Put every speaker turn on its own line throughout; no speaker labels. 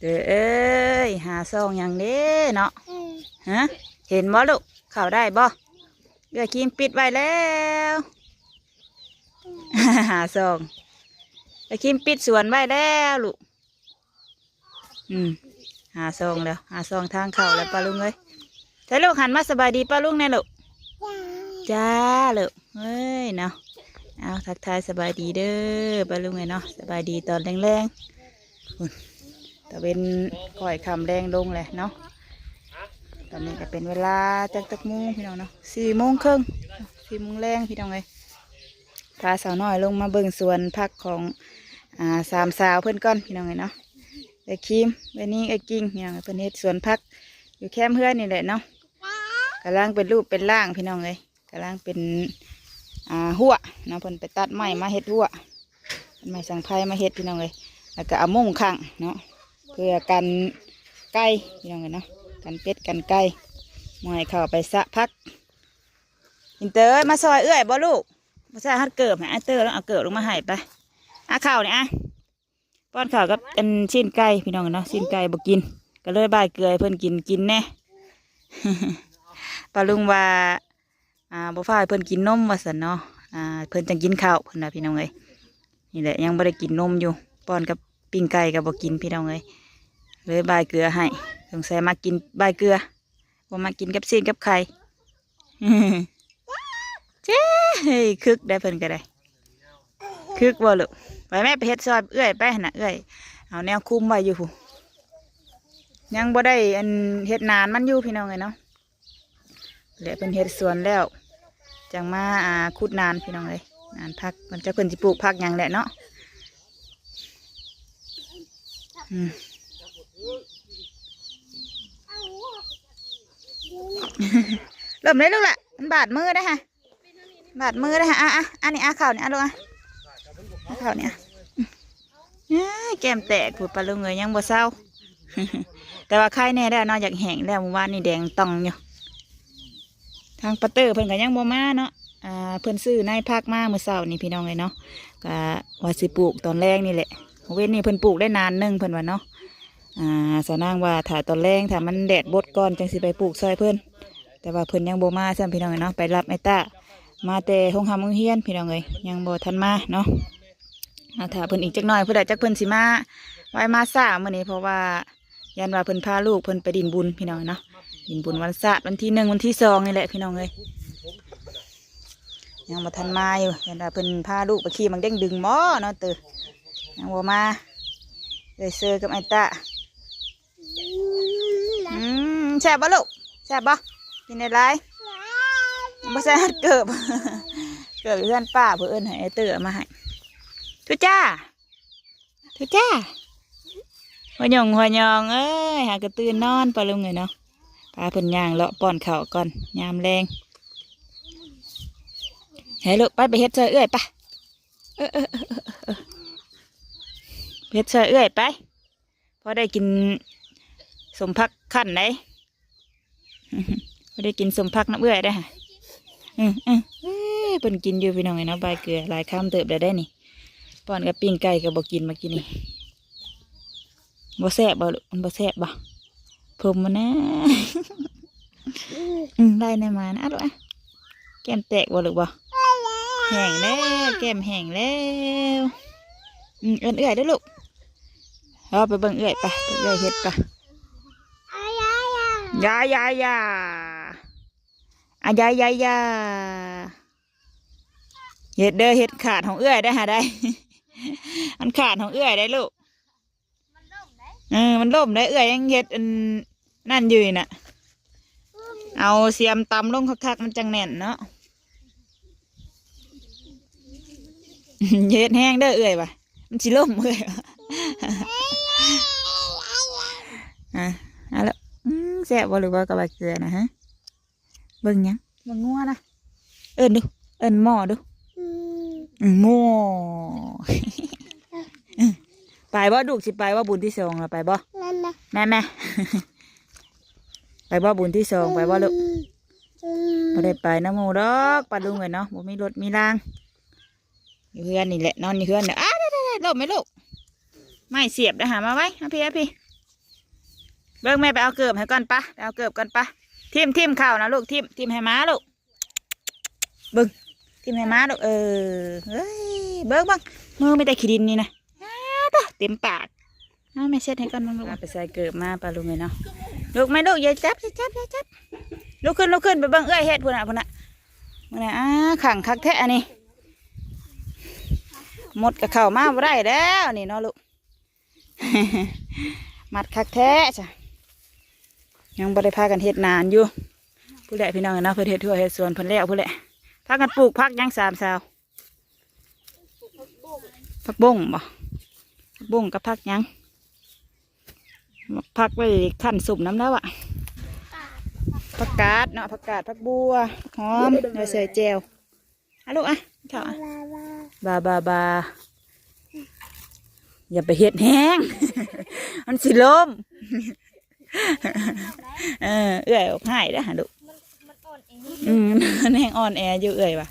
เด้อเอ้ยหาซองอย่างเด้เนาะฮะเห็นบ่ลูกเข้าได้บ่เอื้อคิมปิดไว้แล้วหาซองเอื้อคิมปิดสวนไว้แล้วลูกอืมหาซองแล้ว หาซองทางเข้าแล้วป้าลุงเอ้ยใช่ลูกหันมาสบายดีป้าลุงแน่ลูกจ้าลูกเฮ้ยเนาะเอาทักทายสบายดีเด้อป้าลุงไงเนาะสบายดีตอนแรงๆอุ่น ตะเวนก่อยคำแรงลงเลยเนาะตอนนี้ก็เป็นเวลาจักตักโมงพี่น้องเนาะสี่โมงครึ่งสี่โมงแรงพี่น้องเลยพาสาวน้อยลงมาเบิ่งสวนพักของอ่าสามสาวเพื่อนก้อนพี่น้องเลยเนาะไอ้ครีมไอ้นี่ไอ้กิ้งพี่น้องเอ้ยเพื่อนเฮ็ดสวนพักอยู่แคมเพื่อนนี่แหละเนาะกำลังเป็นรูปเป็นร่างพี่น้องเลยกำลังเป็นอ่าหัวเนาะเพิ่นไปตัดไม้มาเฮ็ดหัวไม้สังไพรมาเฮ็ดพี่น้องเลยแล้วก็เอามุ้งขังเนาะ เพื่อกันไก่พี่น้องเลยเนาะกันเป็ดกันไก่มให้เข้าไปสะพัก อินเตอร์มาซอยเอื้อยบ่ลูกมาใส่ฮัดเกิบให้ไอ้เตอร์แล้วเอาเกิบลงมาให้ไปอาข้าวเนี่ยอะป้อนข้าวกับอันชิ้นไก่พี่น้องเนาะชิ้นไก่บ่กิน ก็เลยบายเกลือเพิ่นกินกินแน่ปลาลุงว่าอ่าบ่ฟ้าเพิ่นกินนมว่าซั่นเนาะอ่าเพิ่นจังกินข้าวเพิ่นนะพี่น้องเอ้ยนี่แหละยังบ่ได้กินนมอยู่ป้อนกับปิ้งไก่ก็บ่กินพี่น้องเอ้ย เลยบายเกลือให้สงสัยมากินบายเกลือบ่มากินกับซีนกับไข่เจ้เฮ้ยคึกได้เพิ่นก็ได้ คึกบ่ลูกไปแม่ไปเฮ็ดซอยเอื้อยไปหั่นะเอื้อยเอาแนวคุมไว้อยู่ยังบ่ได้อันเฮ็ดนานมันอยู่พี่น้องเอ้ยเนาะและเป็นเฮ็ดสวนแล้วจังมาอ่าขุดนานพี่น้องเลยนานพักมันจะเพิ่นสิปลูกพักยังแหละเนาะอืม เริ่มเลยลูกละมันบาดมือได้ฮะบาดมือได้ฮะอะอะอันนี้อะเข่าวนี่อะลูกอะอะข่าวนี่อะอืมอ้ายแก้มแตกผูดปลาลุงเงยยังบ่เศร้า แต่ว่าไข่แน่ได้วนอกจากแห้งแล้วเมื่อวานนี่แดงตองอยู่ทางปะเตอร์เพิ่นก็ยังบ่มาเนาะอ่าเพิ่นซื้อในภาคมาเมื่อเช้านี่พี่น้องเลยเนาะก็ว่าสิปลูกตอนแรกนี่แหละเว้นนี่เพิ่นปลูกได้นานนึงเพิ่นว่าเนาะ อ่าสนางว่าถ้าตอนแรกถ้ามันแดดบดก่อนจังสิไปปลูกซอยเพิ่นแต่ว่าเพิ่นยังโบมาซ้ำพี่น้องเลยเนาะไปรับไอต้ามาแต่ห้องทำห้องเฮียนพี่น้องเลยยังโบทันมาเนาะเอาถ้าเพิ่นอีกจักหน่อยเพิ่นได้จักเพิ่นสิมาไว้มาซ่ามื้อนี้เพราะว่ายันว่าเพิ่นพาลูกเพิ่นไปดินบุญพี่น้องเนาะยินบุญวันศาสตร์วันที่หนึ่งวันที่สองนี่แหละพี่น้องเลยยังมาทันมาอยู่เห็นว่าเพิ่นพาลูกไปขี่มังเด้งดึงหม้อเนาะเตอยังโบมาเลยเซอร์กับไอต้า แซ่บบ่ลูกแซ่บบ่กินได้ไรบ่แซ่บเกิบเกิบอยู่เพื่อนป้าเพื่อเอิ้นให้ไอ้เตอเอามาให้ทุจ้าทุจ้าหัวหยองหัวหยองเอ้ยหากระตื่นนอนไปลงเลยเนาะพาเพิ่นย่างเลาะป้อนข้าวก่อนยามแรงเฮ้ยลูกไปไปเฮ็ดเชยเอื้อยไปเออเออเออเออเออไปเฮ็ดเชยเอื้อยไปพอได้กินสมพักขั้นไหน พอได้กินสมพักน้ำเอื้อยได้ฮะอืมอืมเอ้ยเพิ่นกินอยู่พี่น้องไงเนาะใบเกลือหลายคำเติบได้ได้นี่ป้อนกับปิ้งไก่กับบ่กินมากินนี่บ่แซ่บบ่ลูกบ่แซ่บบ่มมันนะอืมได้ในมานะอะลูกอะแก้มแตกบ่ลูกบ่แห้งแล้วแก้มแห้งแล้วอืมเอื้อนเอื้อยด้อลูกเอาไปเบิ่งเอื้อยไปไปเอื้อยเฮ็ดไป ยายายาอะยายายาเฮ็ดเด้อเฮ็ดขาดของเอื้อยได้หาได้ มันขาดของเอื้อยได้ลูกเออมันล่มได้เอื้อยยังเฮ็ดอันนั่นอยู่นี่น่ะ เอาเสียมตำลงคักๆมันจังแน่นเนาะเฮ็ดแห้งเด้อเอื้อยว่ะมันสิล่มเอื้อยว่ะอะเอาละอืม แซ่บบ่หรือว่ากับใบเกลือนะฮะเบิ่งหยังเบิ่งงัวนะเอิ้นดู เอิ้นหม้อดูอืมหม้อไปบ่ดูกสิไปว่าบุญที่สองเราไปบ่แม่แม่ไปบ่บุญที่สองไปบ่ลูกบ่ได้ไปนะหมูดอกปลาลุงเลยเนาะบ่มีรถมีรางอยู่เพื่อนนี่แหละนอนอยู่เพื่อนเนี่ยอ้าวได้ได้ได้ลบไหมลูกไม่เสียบได้หามาไว้เอาพี่เอาพี่ เบิ้งแม่ไปเอาเกือบให้ก่อนปะไปเอาเกือบก่อนปะทิมทิมเข่านะลูกทิมทิมให้ม้าลูกเบิ้งทิมให้ม้าลูกเออเฮ้ยเบิ้งเบิ้งมือไม่ได้ขี้ดินนี่นะอ้าวตะเต็มปากเอาไม่เช็ดให้ก่อนมึงลูกเอาไปใส่เกือบมาปลาลุงเลยเนาะลูกไม่ลูกอย่าจับอย่าจับอย่าจับลุกขึ้นลุกขึ้นไปเบิ้งเอ้ยเฮ็ดพุ่นน่ะพุ่นน่ะพุ่นน่ะอ้าขังคักแท้อันนี้หมดกับเข่ามาบ่ได้แล้วนี่เนาะลูกมัดคักแท้จ้ะ ยังบ่ได้พากันเฮ็ดนานอยู่ผู้แหละพี่น้องนะเพิ่นเฮ็ดทั่วเฮ็ดสวนเพิ่นแล้วผู้แหละพากันปลูกพักยังสามสาวพักบงบ่พักบงกับพักยังพักไว้ขั้นสุ่มน้ำแล้วอะผักกาดเนาะผักกาดผักบัวหอมเนยใส่แจวอะลูกอะข้าวบาบาบาอย่าไปเฮ็ดแห้ง มันสิลม เออเอื่อยออกหายแล้วฮะลูก
มันอ่อนเอง
อืมมันแห้งอ่อนแออยู่เอื่อยว่ะ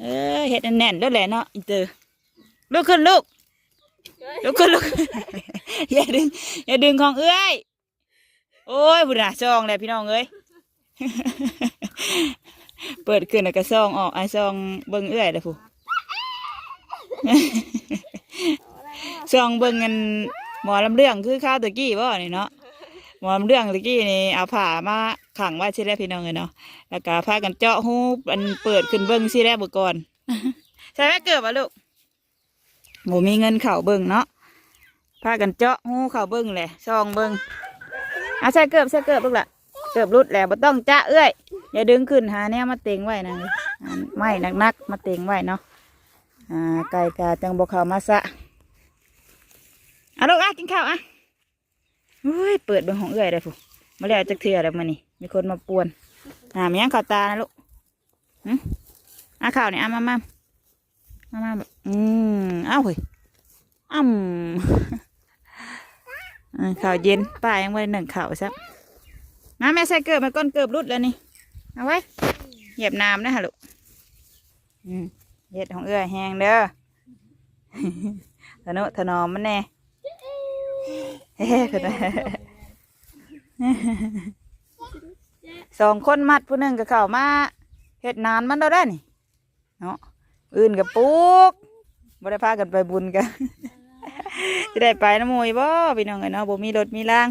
เออเฮ็ดแน่นๆด้วยแหละเนาะอินเตอร์ลุกขึ้นลูกลุกขึ้นลูกอย่าดึงอย่าดึงของเอื้อย โอ้ยบุญน่ะซองเลยพี่น้องเอ้ย เปิดขึ้นแล้วก็ซองออกไอ้ซองเบิ่งเอื้อยเลยผู้ ซองเบิ่งเงินหมอลำเรื่องคือข้าวตะกี้บ่นี่เนาะ หมอลำเรื่องตะกี้นี่เอาผ้ามาขังไว้ใช่ไหมพี่น้องเอ้ยเนาะแล้วก็พากันเจาะหูอันเปิดขึ้นเบิ่งสิแรกเบิ่งก่อนใช่ไหมเกิดวะลูกหมูมีเงินเข่าเบิ่งเนาะพากันเจาะหูเข่าเบิ่งแหละซองเบิ่งเอาใส่เกิบใส่เกิบลูกละเกิบรุดแล้วบ่ต้องจ้าเอ้ยอย่าดึงขึ้นหาแนวมาเต็งไว้นะอ่าไม่นักๆมาเต็งไว้เนาะอ่าไก่กาจังบ่เข้ามาซะอะลูกอะกินข้าวอะ อุ้ยเปิดเบิ่งของเอื้อยเลยผู้มาแล้วจักเทื่อแล้วมานี่มีคนมาป่วนอ่ามียังข้าวตานะลูกหึอะข้าวนี่อะมามามามาแบบอืมอ้าวเฮ้ยอ้ำอ่าข้าวเย็นป้ายังไม่ได้หนึ่งข้าวซะมาแม่ใส่เกลือมาก้นเกลือรุดแล้วนี่เอาไว้เหยียบน้ำนะฮะลูกอืมเห็ดของเอื้อยแห้งเด้อถนุถนอมมันแน่ เฮ้เพิ่นว่าสองคนมัดผู้หนึ่งกับเขามาเฮ็ดนานมันเราได้นี่เนาะอื่นกับปลูกบ่ได้พากันไปบุญกันจะได้ไปน้ำมวยบ่พี่น้องเอ้ยเนาะบ่มีรถมีล่าง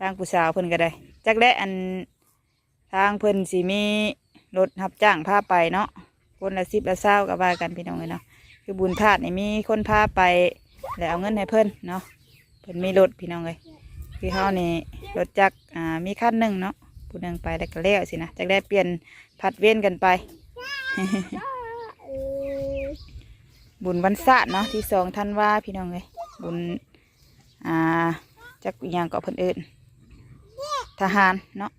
ทางผู้สาวเพิ่นก็ได้จักแลอันทางเพิ่นสิมีรถรับจ้างพาไปเนาะคนละสิบละเศร้าก็ว่ากันพี่น้องเอ้ยเนาะคือบุญธาตุนี่มีคนพาไปแล้วเอาเงินให้เพิ่นเนาะ พิ่นมีรถพี่น้องเลยคือเฮานี่รถจักรอ่ามีคันหนึ่งเนาะผู้หนึ่งไปแล้วก็แล้วสินะจักได้เปลี่ยนผัดเว้นกันไป บุญวันศาสตร์เนาะที่สองท่านว่าพี่น้องเลยบุญอ่าจักอย่างก็เพิ่นเอิญทหารเนาะ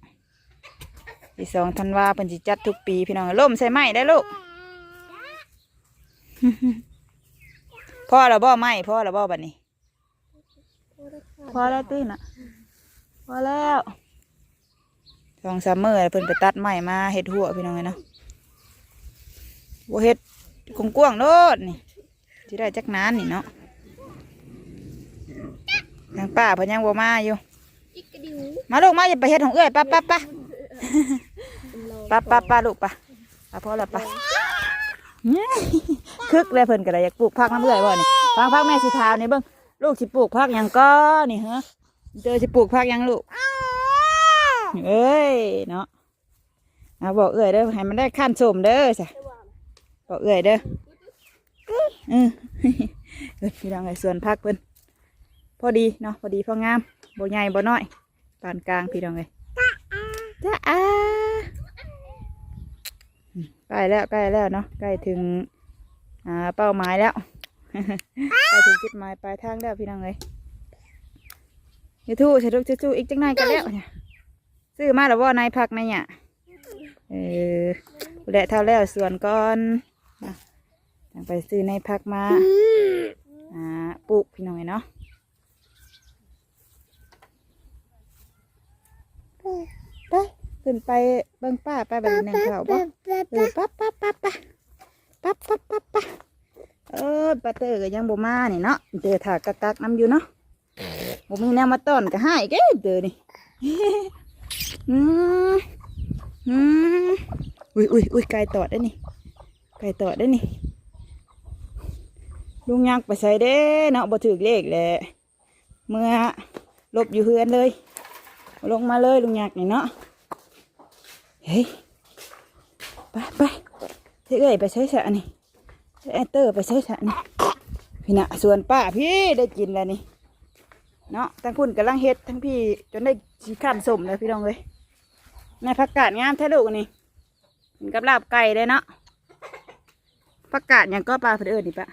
ที่สองท่านว่าเพิ่นสิจัดทุกปีพี่น้องล่มใส่ไม้ได้ลูกพ่อเราบ่ไม้พ่อเราบ่บัดนี้ พอแล้วตื้นอะ พอแล้วสองสามเมื้อแล้วเพิ่นไปตัดไม้มาเฮ็ดหัวพี่น้องเลยเนาะบ่เฮ็ดกงกวงโนดนี่สิได้จักนานนี่เนาะทางป้าเพิ่นยังบ่มาอยู่ มาลูกมาอย่าไปเฮ็ดของเอ้อยป้าป้าป้าป้าป้าป้าลูกป้าป้าพอแล้วป้าคึกเลยเพิ่นก็ได้อยากปลูกผักน้ำเอื้อยบ่นี่ฟังพักแม่สิทาวนี่เบิ่ง ลูกสิปลูกผักยังก็นี่ฮะเจอสิปลูกผักยังลูกเอ้ยเนาะเอาบอกเอื้ยเด้อให้มันได้ขั้นสมเด้อจ้ะบอกเอื้ยเด้อเออพี่น้องไอ้ส่วนผักเพิ่นพอดีเนาะพอดีพองามบ่ใหญ่บ่น้อยปานกลางพี่น้องเลยจ้าอาใกล้แล้วใกล้แล้วเนาะใกล้ถึงอ่าเป้าหมายแล้ว ไปถึงจุดหมายปลายทางแล้วพี่น้องเลยยูทูสรุปจู่ๆอีกจังไหนกันแล้วซื้อมาแล้วว่านายพักนายเนี่ยเออแหละเท่าแล้วส่วนก่อนต่างไปซื้อในพักมาอ่าปลูกพี่น้องเนาะไปขึ้นไปเบิ้งป้าไปแบบนึงเขาบอกเออปั๊บปั๊บปั๊บปั๊บปั๊บปั๊บปั๊บ เออปาเตอร์ก็ยังบ่มานี่เนาะเตอถากกักกักน้ำอยู่เนาะผมมีแนวมาต้อนก็ให้แกเด้อนี่อืมอืมอุ้ยอุ้ยอุ้ยไก่ตอดได้นี่ไก่ตอดได้นี่ลุงยักษ์ไปใส่เด้เนาะบ่ถือเลขแหละเมื่อลบอยู่เฮือนเลย ลงมาเลยลุงยักษ์นี่เนาะเฮ้ยไปไปเฮ้ยเอ้ยไปใช้สะนี่ แอนเตอร์ไปใช้สระนี่พี่น่ะส่วนป้าพี่ได้กินแล้วนี่เนาะทั้งคุณกำลังเฮ็ดทั้งพี่จนได้ชีขันสมเลยพี่น้องเลยในผักกาดงามแท้ลูกนี่กินกับลาบไก่เลยเนาะผักกาดหยังก็ปลาเพื่นเอิญนี่ปะ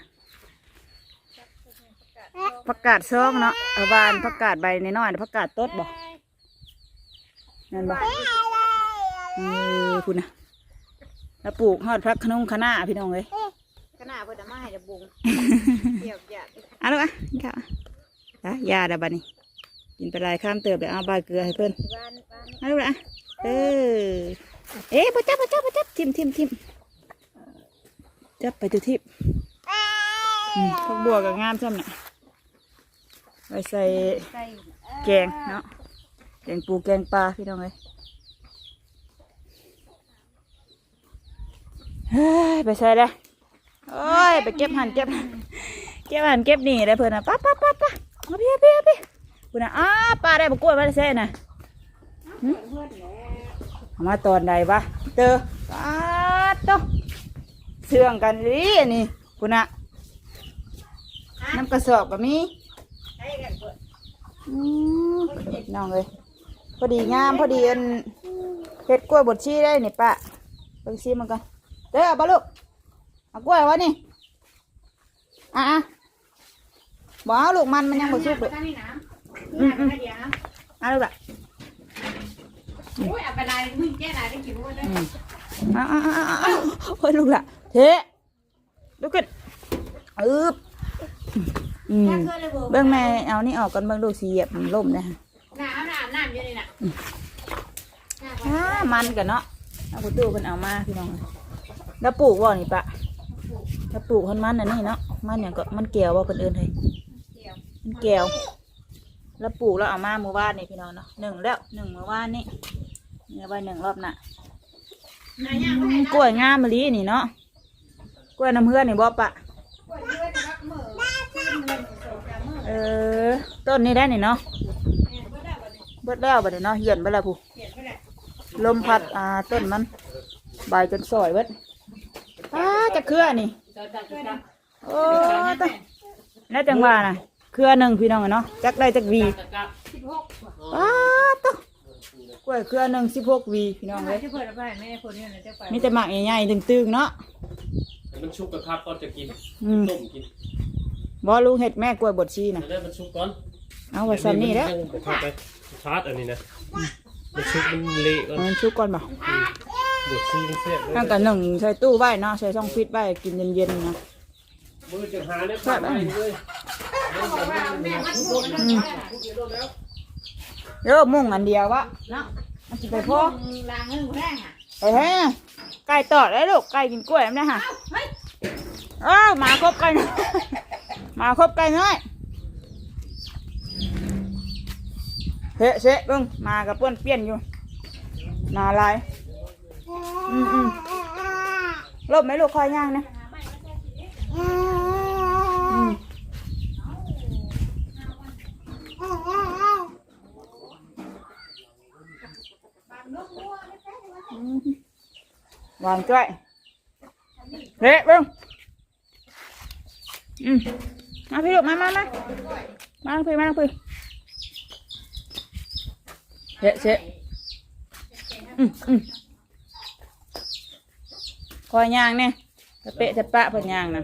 ผักกาดซองเนาะเอาบานผักกาดใบน้อยๆผักกาดต้นบ่นั่นบ่เออคุณนะแล้วปลูกฮอดพักขนมคะน้าพี่น้องเลย
ขนาดเพิ่นเอามาให้จะบุงเกี่ยวหยาด
เอาลูกอะกินข้าวอะยาดาบัดนี้กินไปหลายข้ามเติบเลยเอาใบเกลือให้เพิ่น
บ้านบ้าน
เอาลูกอะเออเอ๊ะปจับปจับปจับทิมทิมทิมจับไปตัวทิมอืมพวกบัวกับงามซ้ำน่ะไว้ใส่
ใส่
แกงเนาะแกงปูแกงปลาพี่น้องเลยเฮ้ยไปใส่เลย โอ้ยไปเก็บหันเก็บเก็บหันเก็บนี่ได้เพื่อนนะป้าป้าป้าป้ามาพี่พี่พี่คุณน่ะอ้าป้าได้บกกล้วยมาได้ใส่นะมาตอนใดวะเจอป้าดโตเสื่องกันดิอันนี่คุณน่ะน้ำกระสอบก็มี
ใช้กันเปิด
อืมน้องเลยพอดีงามพอดีอันเฮ็ดกล้วยบดชีได้นี่ป้าเบิ่งซีมันก่อนเด้อเอาปะลูก เอากล้วยวะนี่ อะอะบ่เอาลูกมันมันยังบ่สุกเลย
ตั้งนี่น้ำนี่น้ำเดียวนะ
เอาลูกละ
โอ้ยเอาไปลายมึงแก้ลายได้กี่มื้อเลย
อืมเอาเอาเอาเอาเอาโอ้ยลูกละเทลุกขึ้นอึบอืม
ถ้าเคยเลยบ่
เบิ่งแม่เอานี่ออกก่อนเบิ่งลูกสีเหยียบมันล่มนะฮะ
น้ำน้ำน้ำอยู่นี่น่ะ
อ่ามันกันเนาะเอาคุณตู้เพิ่นเอามาพี่น้องแล้วปลูกบ่นี่ปะ แล้วปลูกคนมันอันนี้เนาะมันเนี่ยงก็มันแก้วว่าเพิ่นเอิ้น
เกี่ยว
มันแก้วแล้วปลูกแล้วเอามาเมื่อวานนี่พี่น้องเนาะหนึ่งแล้วหนึ่งเมื่อวานนี่เนี่ยใบหนึ่งรอบน่ะ
ก
ล้วยงามมะลินี่เนาะกล้วยน้ำเพื่อนนี่บ่ปะ
กดด้วยแต่ว่ามื้อขึ้นมื้อสองสามมื้อ
เออต้นนี้ได้นี่เนาะเบิดแล้วบัดนี้เนาะเหี่ยนไปแล้วผู้
ล
มพัดอ่าต้นมันใบจนสอยเบิดอ้าจะเครือนี่ โอ้ตายแล้วจังว่าน่ะเครือหนึ่งพี่น้องอะเนาะจักได้จักวีป้าดตวกล้วยเครือหนึ่งสิบหกวีพี่น้องเลย
ที่เพิ่นเอาไปให้แม่คนนี้น่ะจะไป
มีแต่หมากใหญ่ๆตึงๆเนาะ
ให้มันชุกกระครับก่อนจะกิน
อืม
ต้มกิน
บอลุงเห็ดแม่กล้วยบดชีน่ะ
แล้วได้มันชุกก่อน
เอาไว้ซ้ำนี่แล้ว
มัเข้าไปชาร์จอันนี้นะมันชุกมันเละก่อน
เอามันชุกก่อนบ่
บดซีมันเสียบเลย
ตั้งแต่หนึ่งใส่ตู้ไว้เนาะใส่ช่องฟิตไว้กินเย็นๆนะ
มือจะหาเนี่ยขาดไปเลย
อืมเริ่มมุ่งอันเดียววะเนาะมันจะไปพ่อ
ล้างเงินแรงอะ
ไปแฮ่ไก่ตอดแล้วลูกไก่กินกล้วยมันนะฮะ
เฮ้ย
เออหมาครบไก่น้อยหมาครบไก่น้อยเฮ้เสะเบิ้งหมากับเพื่อนเปลี่ยนอยู่หนาลาย อืมอืมลบไหมลูกคอยย่างนะอืมอืมหวานจ้อยเฮ้เบิ้งอืมมาพี่ลูกมามามามาพี่มาพี่เฮ้เสะอืมอืม คอยย่างเนี่ยจะเปะจะปะเพิ่นย่างนะ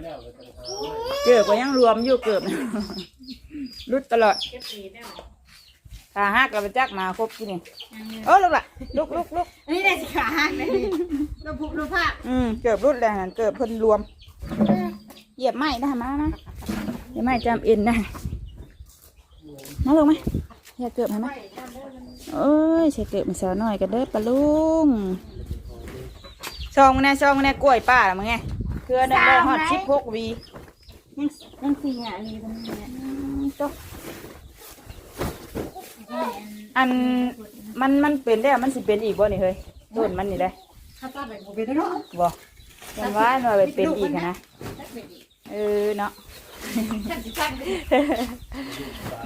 เกือบก็ยังรวมอยู่เกือบรุดตลอด
เก็บสีได้ไหม
ถ้าหักเราไปจักมาครบกินนี่เออลูกละลุกลุกลุก
อันนี้ได้สิขาหักเลยดิรูปภาพรูปภาพ
อืมเกือบรุดแล้วนั่นเกือบเพิ่นรวมเหยียบไม้ได้มานะเหยียบไม้จำเอ็นได้มาลงไหมอย่าเกือบให้ไหมเอ้ยใส่เกือบมาสาวหน่อยกันเด้อปะลุง ซองมันแน่ซองมันแน่กล้วยป้าละมึงไงเครือได้ได้ฮอดชิปพกวี
ยังยังสี่อะนี่ตรงนี้
อืมโต๊ะอันมันมันเป็นแล้วมันสิเป็นอีกบ่นี่เฮ้ยต้นมันนี่ได้
ข้าตัดไปบ่เป็นเนาะ
บ่ยันว่ามันไปเป็นอีกอะนะ
ตัดเป็นอีก
เออเนาะ
ฉันสิตัดไป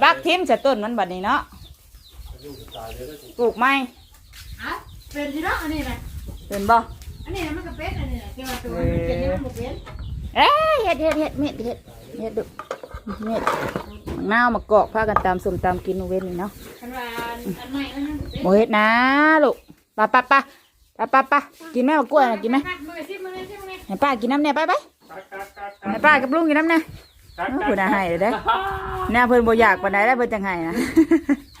บักทิมจะต้นมันบัดนี้เนาะ
ลูกตายเลยแล้วสิ
ปลูกไม้
อะเป็นที่เนาะอันนี้นะ
เป็นบ่
อันนี้นะมันก็เป็นอันนี้นะแต่ว่าตัวมันเป็นนี่มันบ่เป็น
เอ้ยเฮ็ดเฮ็ดเฮ็ดเม็ดเฮ็ดเฮ็ดดุเม็ดนาวมากอกพากันตามส้มตามกินมื้อเว้นนี่เนาะ
คันว่าอันใหม่อันนั้นบ่เป็น
โมเฮ็ดนะลูกปะปะปะปะปะปะกินไหมมะกล้วยนะกินไหม
มือสิมือสิมือ
ให้ป้ากินน้ำเนี่ยไปไป
กักกักกัก
ให้ป้ากับลุงกินน้ำเนี่ย
กัก
เออ
กัก
ผู้น่าให้เลยเด้อเนี่ยเพิ่นบ่อยากปานใดแล้วเพิ่นจังให้นะ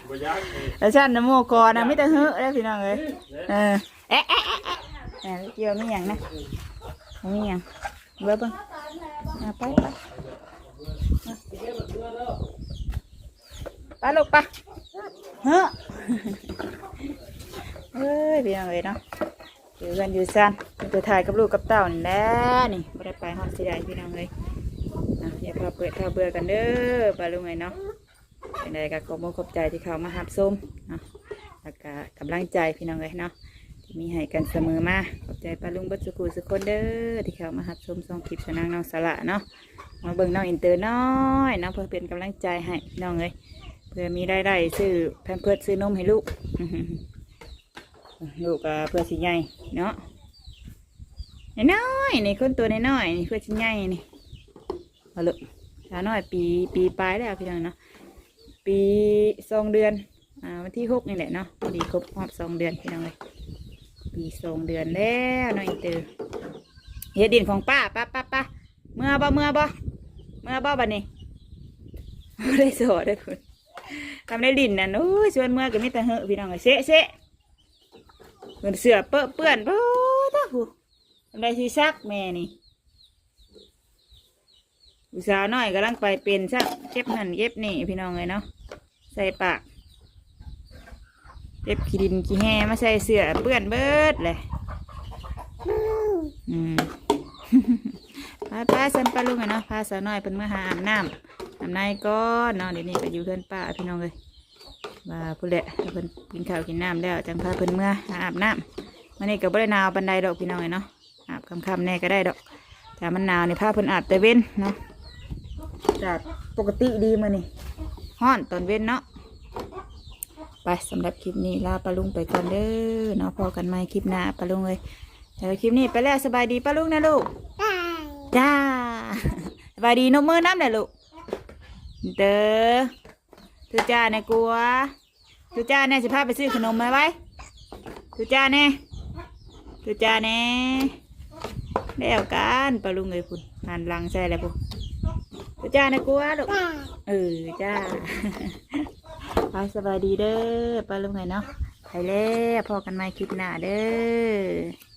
บ่ยากเลย
แล้วฉันน่ะโมกอนะมีแต่เฮ้อแล้วพี่น้องเอ้ยเออเอ๊ะเอ๊ะเอ๊ะเอ๊ะ เอ๊ะเกี่ยวมีหยังนะมีหยังเบิ่งเบิ่งเอาไปไปไปลูกไปเฮ้อเอ้ยพี่น้องเอ้ยเนาะอยู่กันอยู่ซันตัวถ่ายกับลูกกับเต่านี่แหละนี่ไม่ได้ไปห้องสิได้พี่น้องเลยนะอย่าพาเปิดพาเบื่อกันเด้อปลาลุงไงเนาะเป็นไรก็ขอบคุณขอบใจที่เขามาหับส้มนะแล้วก็กำลังใจพี่น้องเลยเนาะ มีให้กันเสมอมาขอบใจปลาลุงบัดสุกุสุคนเด้อที่เขามาหับส้มส่งคลิปสนางน้องสละเนาะมาเบิ่งน้องอินเตอร์น้อยเนาะเพื่อเป็นกำลังใจให้น้องเลยเพื่อมีได้ได้ซื้อแพมเพิร์สซื้อนมให้ลูกลูกเพื่อสิใหญ่เนาะน้อยนี่คนตัวน้อยนี่เพื่อชิ้นใหญ่นี่เอาลูกสาวน้อยปีปีปลายแล้วพี่น้องเนาะปีสองเดือนอวันที่หกนี่แหละเนาะพอดีครบรอบสองเดือนพี่น้องเลย ปีสองเดือนแล้วน้อยเตอเฮ็ดดินของป้าป้าป้าป้าเมื่อบ่เมื่อบ่เมื่อบ่บัดนี้ไม่ได้สอได้อคุณทำได้ดินน่ะโอ้ยชวนเมื่อก็มีแต่เหอะพี่น้องเลยเสะเสะเปื้อนเสือเปื้อนเปื้อนโอ้ตาหูได้ที่ซักแม่นี่อุตสาวน้อยกำลังไปเป็นซักเก็บหันเก็บนี่พี่น้องเลยเนาะใส่ปาก เก็บขี้ดินขี้แห่มาใส่เสื้อเปื้อนเบิดเลยอืมพาป้าสันปลาลุงอะเนาะพาสาวน้อยเป็นเมื่อหาอาบน้ำอาบน้ำก้อนเนาะเดี๋ยวนี้ก็อยู่เพื่อนป้าพี่น้องเลยว่าผู้เละเพิ่นกินข้าวกินน้ำแล้วจังพาเพิ่นเมื่อหาอาบน้ำมันนี่ก็บ่ได้หนาวบันไดดอกพี่น้องเนาะอาบคำๆแน่ก็ได้ดอกแต่มันหนาวในผ้าเพิ่นอาบแต่เว้นเนาะจากปกติดีมื้อนี่ฮ้อนตอนเว้นเนาะ ไปสำหรับคลิปนี้ลาปลาลุงไปก่อนเด้อเนาะพอกันใหม่คลิปหน้าปลาลุงเลยแต่คลิปนี้ไปแล้วสบายดีปลาลุงนะลูกจ้าสบายดีนกมือน้ำเลยลูกเด้อทุจ้าในกลัวทุจ้าแน่สิพาไปซื้อขนมมาไว้ทุจ้าแน่ทุจ้าแน่แล้วกันปลาลุงเลยพุ่นหันหลังใส่แล้วพุ่นทุจ้านะกลัวลูกเออจ้า ไปสบายดีเด้อไปลาลุงไงเนาะไปแล้วพอกันใหม่คลิปหน้าเด้อ